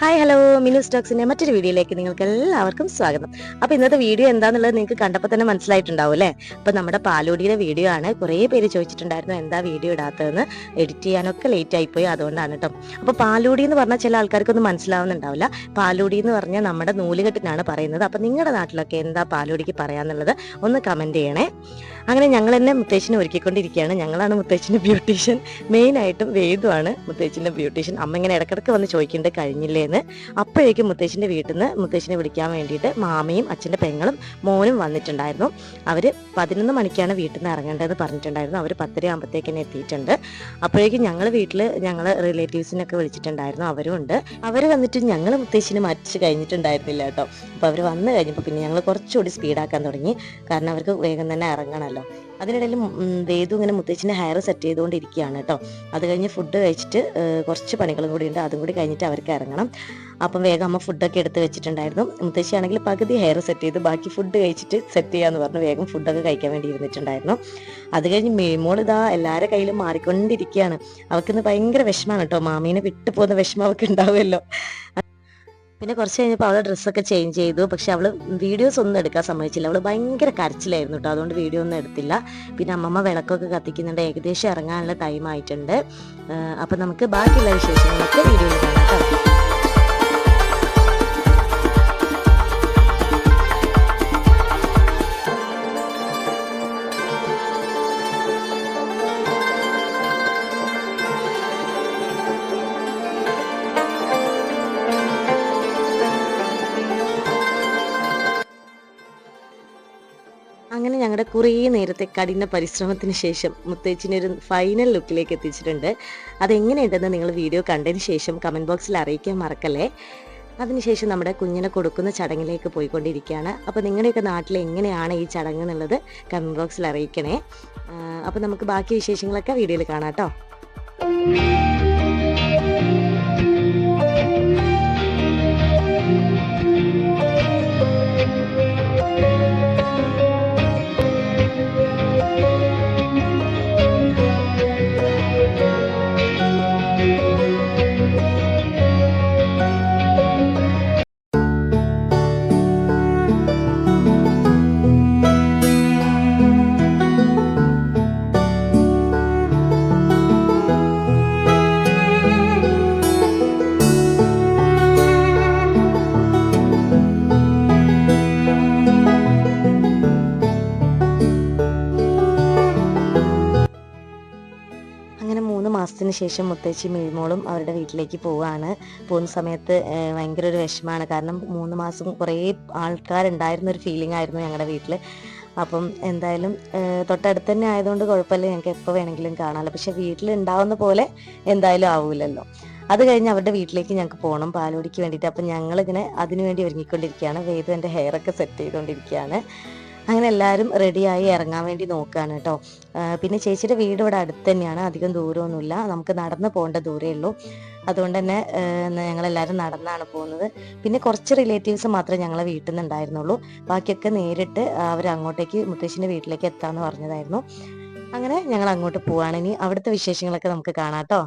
Hi hello Minu സ്റ്റോക്സിന്റെ മറ്റൊരു വീഡിയോയിലേക്ക് നിങ്ങൾക്ക് എല്ലാവർക്കും സ്വാഗതം. അപ്പൊ ഇന്നത്തെ വീഡിയോ എന്താന്നുള്ളത് നിങ്ങൾക്ക് കണ്ടപ്പോൾ തന്നെ മനസ്സിലായിട്ടുണ്ടാവും അല്ലേ? അപ്പൊ നമ്മുടെ പാലോടിയുടെ വീഡിയോ ആണ് കുറേ പേര് ചോദിച്ചിട്ടുണ്ടായിരുന്നു എന്താ വീഡിയോ ഇടാത്തതെന്ന്. എഡിറ്റ് ചെയ്യാനൊക്കെ ലേറ്റ് ആയിപ്പോയി അതുകൊണ്ടാണ് കേട്ടോ അപ്പൊ പാലോടി എന്ന് പറഞ്ഞാൽ ചില ആൾക്കാർക്കൊന്നും മനസ്സിലാവുന്നുണ്ടാവില്ല. പാലോടി എന്ന് പറഞ്ഞാൽ നമ്മുടെ നൂലുകെട്ടിനാണ് പറയുന്നത്. അപ്പൊ നിങ്ങളുടെ നാട്ടിലൊക്കെ എന്താ പാലോടിക്ക് പറയാന്നുള്ളത് ഒന്ന് കമന്റ് ചെയ്യണേ. അങ്ങനെ ഞങ്ങൾ തന്നെ മുത്തേശ്ശിനെ ഒരുക്കിക്കൊണ്ടിരിക്കുകയാണ്. ഞങ്ങളാണ് മുത്തേശ്ശിന്റെ ബ്യൂട്ടീഷ്യൻ. മെയിൻ ആയിട്ടും വേദുവാണ് മുത്തേശ്ശിന്റെ ബ്യൂട്ടീഷ്യൻ. അമ്മ ഇങ്ങനെ ഇടക്കിടക്ക് വന്ന് ചോദിക്കേണ്ടത് കഴിഞ്ഞില്ലേന്ന് അപ്പോഴേക്കും മുത്തശ്ശിന്റെ വീട്ടിൽ നിന്ന് മുത്തശ്ശിനെ വിളിക്കാൻ വേണ്ടിയിട്ട് മാമയും അച്ഛന്റെ പെങ്ങളും മോനും വന്നിട്ടുണ്ടായിരുന്നു. അവർ പതിനൊന്ന് മണിക്കാണ് വീട്ടിൽ നിന്ന് ഇറങ്ങേണ്ടതെന്ന് പറഞ്ഞിട്ടുണ്ടായിരുന്നു. അവർ പത്തര ആകുമ്പോഴത്തേക്കിനെ എത്തിയിട്ടുണ്ട്. അപ്പോഴേക്കും ഞങ്ങൾ വീട്ടിൽ ഞങ്ങൾ റിലേറ്റീവ്സിനൊക്കെ വിളിച്ചിട്ടുണ്ടായിരുന്നു. അവരും ഉണ്ട്. അവർ വന്നിട്ട് ഞങ്ങൾ മുത്തശ്ശിനെ മരിച്ച് കഴിഞ്ഞിട്ടുണ്ടായിരുന്നില്ല കേട്ടോ. അപ്പോൾ അവർ വന്നു കഴിഞ്ഞപ്പോൾ പിന്നെ ഞങ്ങൾ കുറച്ചുകൂടി സ്പീഡാക്കാൻ തുടങ്ങി. കാരണം അവർക്ക് വേഗം തന്നെ ഇറങ്ങണമല്ലോ അതിനിടയിൽ വേദു ഇങ്ങനെ മുത്തച്ഛന്റെ ഹയർ സെറ്റ് ചെയ്തുകൊണ്ടിരിക്കുകയാണ് കേട്ടോ. അത് കഴിഞ്ഞ് ഫുഡ് കഴിച്ചിട്ട് കുറച്ച് പണികളും കൂടി ഉണ്ട്. അതും കൂടി കഴിഞ്ഞിട്ട് അവർക്ക് ഇറങ്ങണം. അപ്പം വേഗം അമ്മ ഫുഡൊക്കെ എടുത്ത് വെച്ചിട്ടുണ്ടായിരുന്നു. മുത്തശ്ശിയാണെങ്കിൽ പകുതി ഹെയർ സെറ്റ് ചെയ്ത് ബാക്കി ഫുഡ് കഴിച്ചിട്ട് സെറ്റ് ചെയ്യാന്ന് പറഞ്ഞ് വേഗം ഫുഡൊക്കെ കഴിക്കാൻ വേണ്ടി ഇരുന്നിട്ടുണ്ടായിരുന്നു. അത് കഴിഞ്ഞ് മേമോൾ ഇതാ എല്ലാവരുടെ കയ്യിലും മാറിക്കൊണ്ടിരിക്കുകയാണ്. അവൾക്കിന്ന് ഭയങ്കര വിഷമാണ് കേട്ടോ. മാമീനെ വിട്ടു പോകുന്ന വിഷമം അവൾക്ക് ഉണ്ടാവുമല്ലോ പിന്നെ കുറച്ച് കഴിഞ്ഞപ്പോൾ അവളെ ഡ്രസ്സൊക്കെ ചേഞ്ച് ചെയ്തു. പക്ഷെ അവൾ വീഡിയോസ് ഒന്നും എടുക്കാൻ സമ്മതിച്ചില്ല. അവൾ ഭയങ്കര കരച്ചിലായിരുന്നു കേട്ടോ അതുകൊണ്ട് വീഡിയോ ഒന്നും എടുത്തില്ല. പിന്നെ അമ്മമ്മ വിളക്കൊക്കെ കത്തിക്കുന്നുണ്ട്. ഏകദേശം ഇറങ്ങാനുള്ള ടൈം ആയിട്ടുണ്ട്. അപ്പം നമുക്ക് ബാക്കിയുള്ള വിശേഷങ്ങളൊക്കെ വീഡിയോയിൽ കാണാം. അങ്ങനെ ഞങ്ങളുടെ കുറേ നേരത്തെ കഠിന പരിശ്രമത്തിന് ശേഷം മുത്തേച്ചിനെ ഒരു ഫൈനൽ ലുക്കിലേക്ക് എത്തിച്ചിട്ടുണ്ട്. അതെങ്ങനെയുണ്ടെന്ന് നിങ്ങൾ വീഡിയോ കണ്ടതിന് ശേഷം കമന്റ് ബോക്സിൽ അറിയിക്കാൻ മറക്കല്ലേ? അതിനുശേഷം നമ്മുടെ കുഞ്ഞിനെ കൊടുക്കുന്ന ചടങ്ങിലേക്ക് പോയിക്കൊണ്ടിരിക്കുകയാണ്. അപ്പോൾ നിങ്ങളുടെയൊക്കെ നാട്ടിൽ എങ്ങനെയാണ് ഈ ചടങ്ങ് എന്നുള്ളത് കമന്റ് ബോക്സിൽ അറിയിക്കണേ. അപ്പോൾ നമുക്ക് ബാക്കി വിശേഷങ്ങളൊക്കെ വീഡിയോയിൽ കാണാം കേട്ടോ. മാസത്തിന് ശേഷം മുത്തശ്ശി മിഴിമോളും അവരുടെ വീട്ടിലേക്ക് പോവുകയാണ്. പോകുന്ന സമയത്ത് ഭയങ്കര ഒരു വിഷമമാണ്. കാരണം മൂന്ന് മാസം കുറേ ആൾക്കാരുണ്ടായിരുന്ന ഒരു ഫീലിംഗ് ആയിരുന്നു ഞങ്ങളുടെ വീട്ടിൽ അപ്പം എന്തായാലും തൊട്ടടുത്ത് തന്നെ ആയതുകൊണ്ട് കുഴപ്പമില്ല. ഞങ്ങൾക്ക് എപ്പോൾ വേണമെങ്കിലും കാണാമല്ലോ പക്ഷെ വീട്ടിൽ ഉണ്ടാവുന്ന പോലെ എന്തായാലും ആവൂലല്ലോ. അത് കഴിഞ്ഞ് അവരുടെ വീട്ടിലേക്ക് ഞങ്ങൾക്ക് പോകണം പാലോടിക്ക് വേണ്ടിയിട്ട്. അപ്പം ഞങ്ങളിങ്ങനെ അതിനുവേണ്ടി ഒരുങ്ങിക്കൊണ്ടിരിക്കുകയാണ്. വേദു എന്റെ ഹെയറൊക്കെ സെറ്റ് ചെയ്തുകൊണ്ടിരിക്കുകയാണ്. അങ്ങനെ എല്ലാവരും റെഡിയായി ഇറങ്ങാൻ വേണ്ടി നോക്കുകയാണ് കേട്ടോ. പിന്നെ ചേച്ചിയുടെ വീട് ഇവിടെ അടുത്ത് തന്നെയാണ് അധികം ദൂരമൊന്നുമില്ല. നമുക്ക് നടന്ന് പോകേണ്ട ദൂരമേ ഉള്ളൂ. അതുകൊണ്ട് തന്നെ ഞങ്ങൾ എല്ലാവരും നടന്നാണ് പോകുന്നത്. പിന്നെ കുറച്ച് റിലേറ്റീവ്സ് മാത്രമേ ഞങ്ങളെ വീട്ടിൽ നിന്ന് ഉണ്ടായിരുന്നുള്ളൂ ബാക്കിയൊക്കെ നേരിട്ട് അവർ അങ്ങോട്ടേക്ക് മുത്തശ്ശിന്റെ വീട്ടിലേക്ക് എത്താമെന്ന് പറഞ്ഞതായിരുന്നു. അങ്ങനെ ഞങ്ങൾ അങ്ങോട്ട് പോവാണ്. ഇനി അവിടുത്തെ വിശേഷങ്ങളൊക്കെ നമുക്ക് കാണാം കേട്ടോ.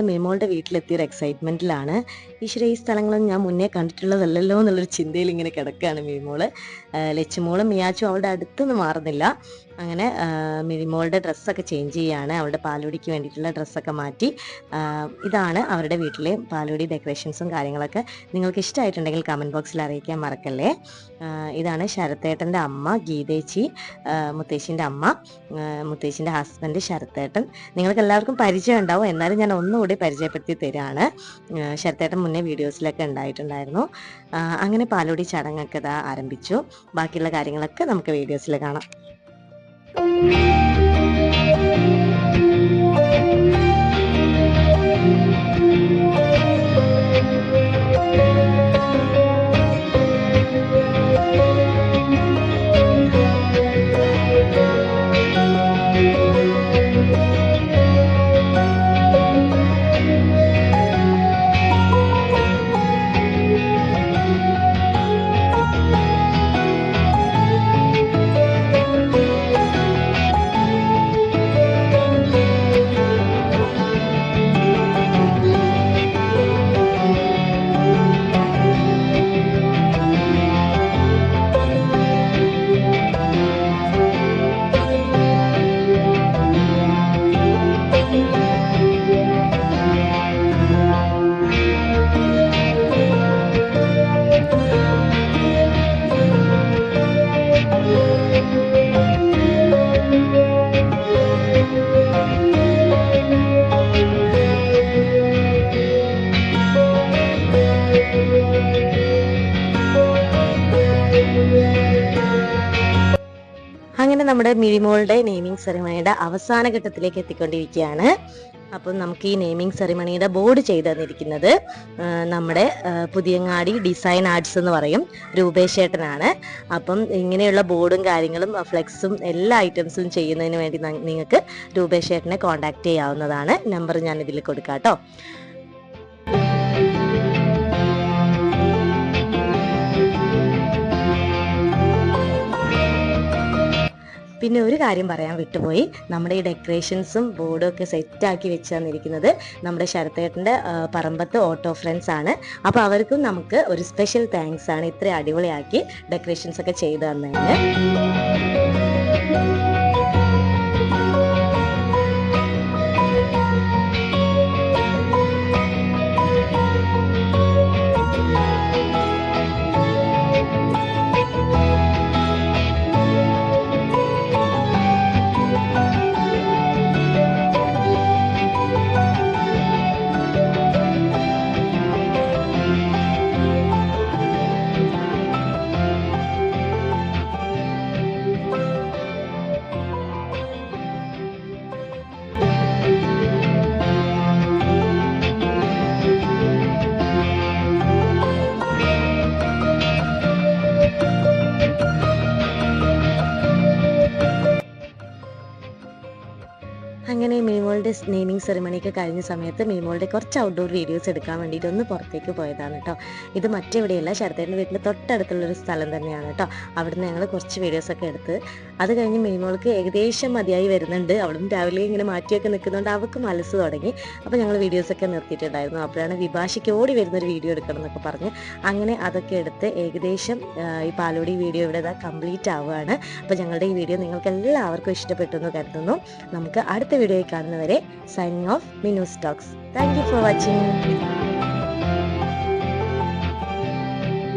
മേമോളുടെ വീട്ടിലെത്തിയ ഒരു എക്സൈറ്റ്മെന്റിലാണ് ഈശ്വര ഈ സ്ഥലങ്ങളൊന്നും ഞാൻ മുന്നേ കണ്ടിട്ടുള്ളതല്ലല്ലോ എന്നുള്ളൊരു ചിന്തയിൽ ഇങ്ങനെ കിടക്കുകയാണ് ആഹ് ലച്ചുമോളും മിയാച്ചും അവളുടെ അടുത്തൊന്നും മാറുന്നില്ല. അങ്ങനെ ആഹ് മിഴിമോളുടെ ഡ്രസ്സൊക്കെ ചേഞ്ച് ചെയ്യാണ്. അവളുടെ പാലുടിക്ക് വേണ്ടിയിട്ടുള്ള ഡ്രസ്സൊക്കെ മാറ്റി. ഇതാണ് അവരുടെ വീട്ടിലെ പാലുടി ഡെക്കറേഷൻസും കാര്യങ്ങളൊക്കെ. നിങ്ങൾക്ക് ഇഷ്ടമായിട്ടുണ്ടെങ്കിൽ കമന്റ് ബോക്സിൽ അറിയിക്കാൻ മറക്കല്ലേ? ഇതാണ് ശരത്തേട്ടന്റെ അമ്മ ഗീതേച്ചി മുത്തേശിന്റെ അമ്മ മുത്തേശിന്റെ ഹസ്ബൻഡ് ശരത്തേട്ടൻ. നിങ്ങൾക്ക് എല്ലാവർക്കും പരിചയം ഉണ്ടാവും എന്നാലും ഞാൻ ഒന്നുകൂടി പരിചയപ്പെടുത്തി തരാണ്. ശരത്തേട്ടൻ മുന്നേ വീഡിയോസിലൊക്കെ ഉണ്ടായിട്ടുണ്ടായിരുന്നു. അങ്ങനെ പാലോടി ചടങ്ങൊക്കെ ഇതാ ആരംഭിച്ചു. ബാക്കിയുള്ള കാര്യങ്ങളൊക്കെ നമുക്ക് വീഡിയോസിൽ കാണാം. നമ്മുടെ മിഴിമോളുടെ നെയിമിംഗ് സെറിമണിയുടെ അവസാന ഘട്ടത്തിലേക്ക് എത്തിക്കൊണ്ടിരിക്കുകയാണ്. അപ്പം നമുക്ക് ഈ നെയിമിംഗ് സെറിമണിയുടെ ബോർഡ് ചെയ്തു തന്നിരിക്കുന്നത് നമ്മുടെ പുതിയങ്ങാടി ഡിസൈൻ ആർട്സ് എന്ന് പറയും. രൂപേശേട്ടനാണ് അപ്പം ഇങ്ങനെയുള്ള ബോർഡും കാര്യങ്ങളും ഫ്ലെക്സും എല്ലാ ഐറ്റംസും ചെയ്യുന്നതിന് വേണ്ടി നിങ്ങൾക്ക് രൂപേശേട്ടനെ കോൺടാക്ട് ചെയ്യാവുന്നതാണ്. നമ്പർ ഞാൻ ഇതിൽ കൊടുക്കാം കേട്ടോ പിന്നെ ഒരു കാര്യം പറയാൻ വിട്ടുപോയി. നമ്മുടെ ഈ ഡെക്കറേഷൻസും ബോർഡും ഒക്കെ സെറ്റാക്കി വെച്ച് തന്നിരിക്കുന്നത് നമ്മുടെ ശരത്തേട്ടന്റെ പറമ്പത്ത് ഓട്ടോ ഫ്രണ്ട്സ് ആണ്. അപ്പോൾ അവർക്കും നമുക്ക് ഒരു സ്പെഷ്യൽ താങ്ക്സ് ആണ് ഇത്രയും അടിപൊളിയാക്കി ഡെക്കറേഷൻസ് ഒക്കെ ചെയ്തു തന്നതിന്. മിനിമോളുടെ നെയിമിംഗ് സെറിമണി ഒക്കെ കഴിഞ്ഞ സമയത്ത് മീമോളുടെ കുറച്ച് ഔട്ട്ഡോർ വീഡിയോസ് എടുക്കാൻ വേണ്ടിയിട്ട് ഒന്ന് പുറത്തേക്ക് പോയതാണ് കേട്ടോ ഇത് മറ്റെവിടെയല്ല ശരത്തേന്റെ വീട്ടിൽ തൊട്ടടുത്തുള്ളൊരു സ്ഥലം തന്നെയാണ് കേട്ടോ അവിടുന്ന് ഞങ്ങൾ കുറച്ച് വീഡിയോസൊക്കെ എടുത്ത് അത് കഴിഞ്ഞ് മീമോൾക്ക് ഏകദേശം മതിയായി വരുന്നുണ്ട്. അവിടുന്ന് രാവിലെ ഇങ്ങനെ മാറ്റിയൊക്കെ നിൽക്കുന്നതുകൊണ്ട് അവൾക്ക് മനസ്സ് തുടങ്ങി. അപ്പോൾ ഞങ്ങൾ വീഡിയോസൊക്കെ നിർത്തിയിട്ടുണ്ടായിരുന്നു. അപ്പോഴാണ് വിഭാഷയ്ക്ക് ഓടി വരുന്നൊരു വീഡിയോ എടുക്കണം എന്നൊക്കെ പറഞ്ഞ് അങ്ങനെ അതൊക്കെ എടുത്ത് ഏകദേശം ഈ പാലോടി വീഡിയോ ഇവിടെ കംപ്ലീറ്റ് ആവുകയാണ്. അപ്പോൾ ഞങ്ങളുടെ ഈ വീഡിയോ നിങ്ങൾക്ക് എല്ലാവർക്കും ഇഷ്ടപ്പെട്ടു എന്ന് കരുതുന്നു. നമുക്ക് അടുത്ത വീഡിയോയിൽ കാണുന്നവരെ signing off Minu Stokes thank you for watching